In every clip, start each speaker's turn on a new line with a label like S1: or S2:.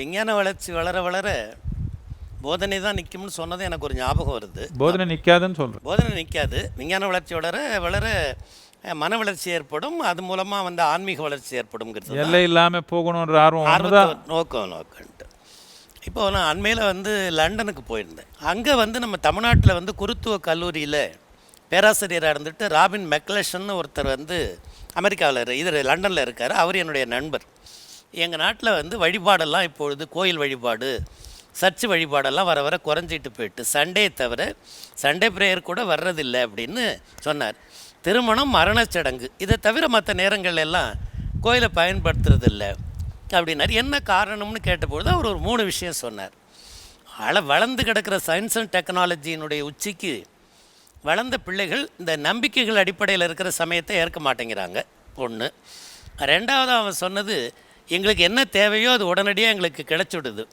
S1: விஞ்ஞான வளர்ச்சி வளர வளர போதனை தான் நிற்கும்னு சொன்னது எனக்கு ஒரு ஞாபகம் வருது.
S2: போதனை நிற்காதுன்னு சொல்கிறேன்
S1: போதனை நிற்காது விஞ்ஞான வளர்ச்சி வளர வளர மன வளர்ச்சி ஏற்படும். அது மூலமாக வந்து ஆன்மீக வளர்ச்சி ஏற்படும்ங்கிறது தான்.
S2: எல்லை இல்லாமல் போகணுன்ற ஆர்வம்
S1: ஆர்வத்தை. நோக்கம் நோக்கன்ட்டு இப்போ நான் அண்மையில் வந்து லண்டனுக்கு போயிருந்தேன். அங்கே வந்து நம்ம தமிழ்நாட்டில் வந்து குருத்துவ கல்லூரியில் பேராசிரியராக இருந்துட்டு ராபின் மெக்லஷன் ஒருத்தர் வந்து அமெரிக்காவில் இது லண்டனில் இருக்கார். அவர் என்னுடைய நண்பர். எங்கள் நாட்டில் வந்து வழிபாடெல்லாம் இப்பொழுது கோயில் வழிபாடு சர்ச்சு வழிபாடெல்லாம் வர வர குறைஞ்சிட்டு போயிட்டு சண்டே தவிர சண்டே ப்ரேயர் கூட வர்றதில்லை அப்படின்னு சொன்னார். திருமணம் மரணச்சடங்கு இதை தவிர மற்ற நேரங்கள் எல்லாம் கோயிலை பயன்படுத்துறதில்லை அப்படின்னார். என்ன காரணம்னு கேட்டபொழுது அவர் ஒரு மூணு விஷயம் சொன்னார். அள வளர்ந்து கிடக்கிற சயின்ஸ் அண்ட் டெக்னாலஜியினுடைய உச்சிக்கு வளர்ந்த பிள்ளைகள் இந்த நம்பிக்கைகள் அடிப்படையில் இருக்கிற சமயத்தை ஏற்க மாட்டேங்கிறாங்க. ஒன்று ரெண்டாவது அவன் சொன்னது எங்களுக்கு என்ன தேவையோ அது உடனடியாக எங்களுக்கு கிடச்சிடுது.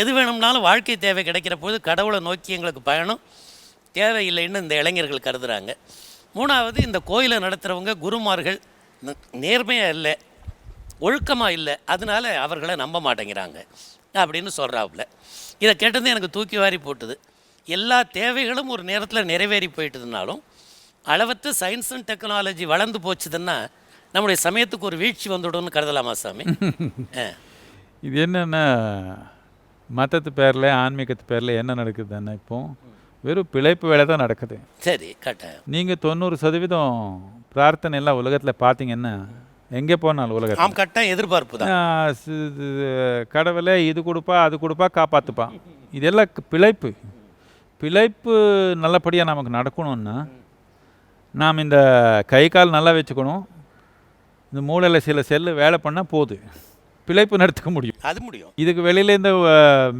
S1: எது வேணும்னாலும் வாழ்க்கை தேவை கிடைக்கிற போது கடவுளை நோக்கி எங்களுக்கு பயணம். தேவையில்லைன்னு இந்த இளைஞர்கள் கருதுகிறாங்க மூணாவது இந்த கோயிலை நடத்துகிறவங்க குருமார்கள் நேர்மையாக இல்லை ஒழுக்கமாக இல்லை அதனால் அவர்களை நம்ப மாட்டேங்கிறாங்க அப்படின்னு சொல்கிறாப்புல இதை கேட்டது எனக்கு தூக்கி வாரி போட்டுது. எல்லா தேவைகளும் ஒரு நேரத்தில் நிறைவேறி போயிட்டதுனாலும் அளவற்ற சயின்ஸ் அண்ட் டெக்னாலஜி வளர்ந்து போச்சுதுன்னா நம்முடைய சமயத்துக்கு ஒரு வீழ்ச்சி வந்துடும்னு கருதலாமா சாமி?
S2: இது என்னென்னா மதத்து பேரில் ஆன்மீகத்து பேரில் என்ன நடக்குதுன்னா இப்போ வெறும் பிழைப்பு வேலை தான் நடக்குது.
S1: சரி கட்டாயம்.
S2: நீங்கள் தொண்ணூறு சதவீதம் பிரார்த்தனை எல்லாம் உலகத்தில் பார்த்தீங்கன்னா எங்கே போனாலும் உலகத்தில்.
S1: எதிர்பார்ப்பு தான்.
S2: கடவுளே இது கொடுப்பா அது கொடுப்பா காப்பாற்றுப்பா இதெல்லாம் பிழைப்பு. பிழைப்பு நல்லபடியாக நமக்கு நடக்கணும்னா நாம் இந்த கை கால் நல்லா வச்சுக்கணும் இந்த மூளையில் சில செல்லு வேலை பண்ணால் போகுது பிழைப்பு நடத்துக்க முடியும்.
S1: அது முடியும்.
S2: இதுக்கு வெளியிலேருந்து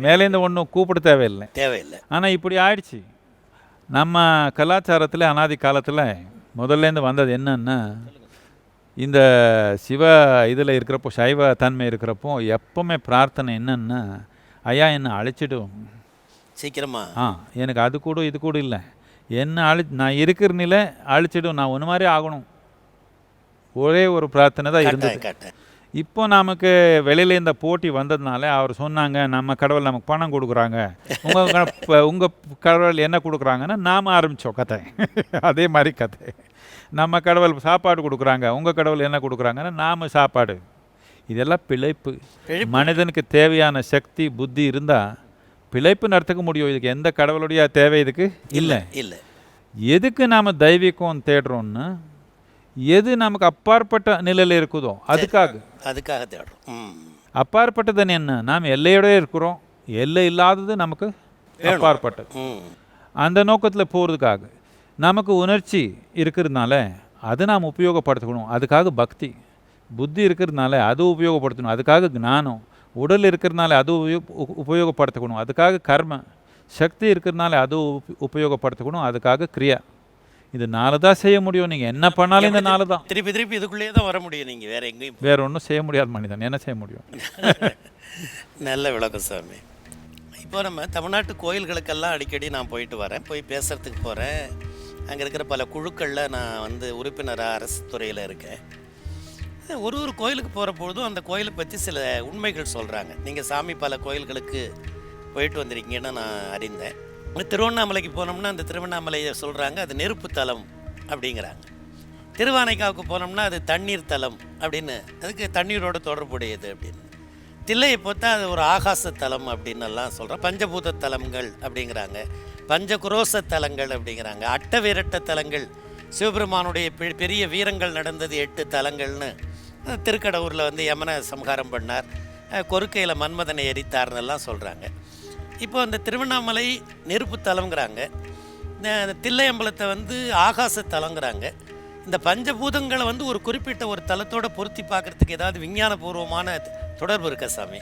S2: மேலேருந்து ஒன்றும் கூப்பிட தேவையில்லை.
S1: தேவையில்லை.
S2: ஆனால் இப்படி ஆயிடுச்சு. நம்ம கலாச்சாரத்தில் அனாதி காலத்தில் முதல்லேருந்து வந்தது என்னன்னா இந்த சிவ இதில் இருக்கிறப்போ சைவ தன்மை இருக்கிறப்போ எப்பவுமே பிரார்த்தனை என்னன்னா ஐயா என்னை அழைச்சிடும்
S1: சீக்கிரமா.
S2: ஆ எனக்கு அது கூட இது கூட இல்லை. என்ன அழி நான் இருக்கிற நிலை அழிச்சிடும். நான் ஒன்று மாதிரி ஆகணும். ஒரே ஒரு பிரார்த்தனை தான் இருந்தது. இப்போ நமக்கு வெளியில இந்த போட்டி வந்ததுனால அவர் சொன்னாங்க நம்ம கடவுள் நமக்கு பணம் கொடுக்குறாங்க. உங்கள் உங்கள் கடவுள் என்ன கொடுக்குறாங்கன்னா நாம் ஆரம்பித்தோம் கதை. அதே மாதிரி கதை. நம்ம கடவுள் சாப்பாடு கொடுக்குறாங்க உங்கள் கடவுள் என்ன கொடுக்குறாங்கன்னா நாம் சாப்பாடு. இதெல்லாம் பிழைப்பு.
S1: பிழைப்பு.
S2: மனிதனுக்கு தேவையான சக்தி புத்தி இருந்தால் பிழைப்பு நடத்துக்க முடியும். இதுக்கு எந்த கடவுளுடைய தேவை இதுக்கு? இல்லை.
S1: இல்லை.
S2: எதுக்கு நாம் தெய்வீகம் தேடுறோம்னா எது நமக்கு அப்பாற்பட்ட நிலையில் இருக்குதோ அதுக்காக.
S1: அதுக்காக தேடுறோம். ம்.
S2: அப்பாற்பட்டதுன்னு என்ன? நாம் எல்லையோட இருக்கிறோம். எல்லை இல்லாதது நமக்கு அப்பாற்பட்டது. அந்த நோக்கத்தில் போகிறதுக்காக நமக்கு உணர்ச்சி இருக்கிறதுனால அதை நாம் உபயோகப்படுத்திக்கணும் அதுக்காக பக்தி. புத்தி இருக்கிறதுனால அது உபயோகப்படுத்தணும். அதுக்காக ஞானம். உடல் இருக்கிறதுனால அது உபயோகப்படுத்திக்கணும் அதுக்காக கர்ம. சக்தி இருக்கிறதுனால அது உப- உபயோகப்படுத்திக்கணும் அதுக்காக கிரியா. இது நாலு தான் செய்ய முடியும். நீங்கள் என்ன பண்ணாலும் இந்த நாலு தான்
S1: திருப்பி திருப்பி இதுக்குள்ளேயே தான் வர முடியும் நீங்கள் வேற எங்கேயும்
S2: வேற ஒன்றும் செய்ய முடியாத மனிதன். என்ன செய்ய முடியும்?
S1: நல்ல விளக்கம் சாமி. இப்போ நம்ம தமிழ்நாட்டு கோயில்களுக்கெல்லாம் அடிக்கடி நான் போயிட்டு வரேன். போய் பேசுகிறதுக்கு போகிறேன் அங்கே இருக்கிற பல குழுக்களில் நான் வந்து உறுப்பினராக அரசு துறையில் இருக்கேன். ஒரு ஒரு கோயிலுக்கு போகிற பொழுதும் அந்த கோயிலை பற்றி சில உண்மைகள் சொல்கிறாங்க நீங்கள் சாமி பல கோயில்களுக்கு போயிட்டு வந்திருக்கீங்கன்னு நான் அறிந்தேன். திருவண்ணாமலைக்கு போனோம்னா அந்த திருவண்ணாமலையை சொல்கிறாங்க அது நெருப்பு தலம் அப்படிங்கிறாங்க. திருவானைக்காவுக்கு போனோம்னா அது தண்ணீர் தலம் அப்படின்னு அதுக்கு தண்ணீரோட தொடர்புடையது அப்படின்னு. தில்லையை பார்த்தா அது ஒரு ஆகாச தலம் அப்படின்னு எல்லாம் சொல்கிறோம் பஞ்சபூத தலங்கள் அப்படிங்கிறாங்க. பஞ்சகுரோச தலங்கள் அப்படிங்கிறாங்க. அட்டவீரட்ட தலங்கள் சிவபெருமானுடைய பெ- பெரிய வீரங்கள் நடந்தது எட்டு தலங்கள்னு திருக்கடவுரில் வந்து யமன சம்ஹாரம் பண்ணார். அஹ், கொருக்கையில் மன்மதனை எரித்தார்னு எல்லாம் சொல்கிறாங்க இப்போ அந்த திருவண்ணாமலை நெருப்பு தலங்கிறாங்க இந்த தில்லையம்பலத்தை வந்து ஆகாச தலங்கிறாங்க இந்த பஞ்சபூதங்களை வந்து ஒரு குறிப்பிட்ட ஒரு தலத்தோட பொருத்தி பார்க்கறதுக்கு ஏதாவது விஞ்ஞானபூர்வமான தொடர்பு இருக்கா சாமி?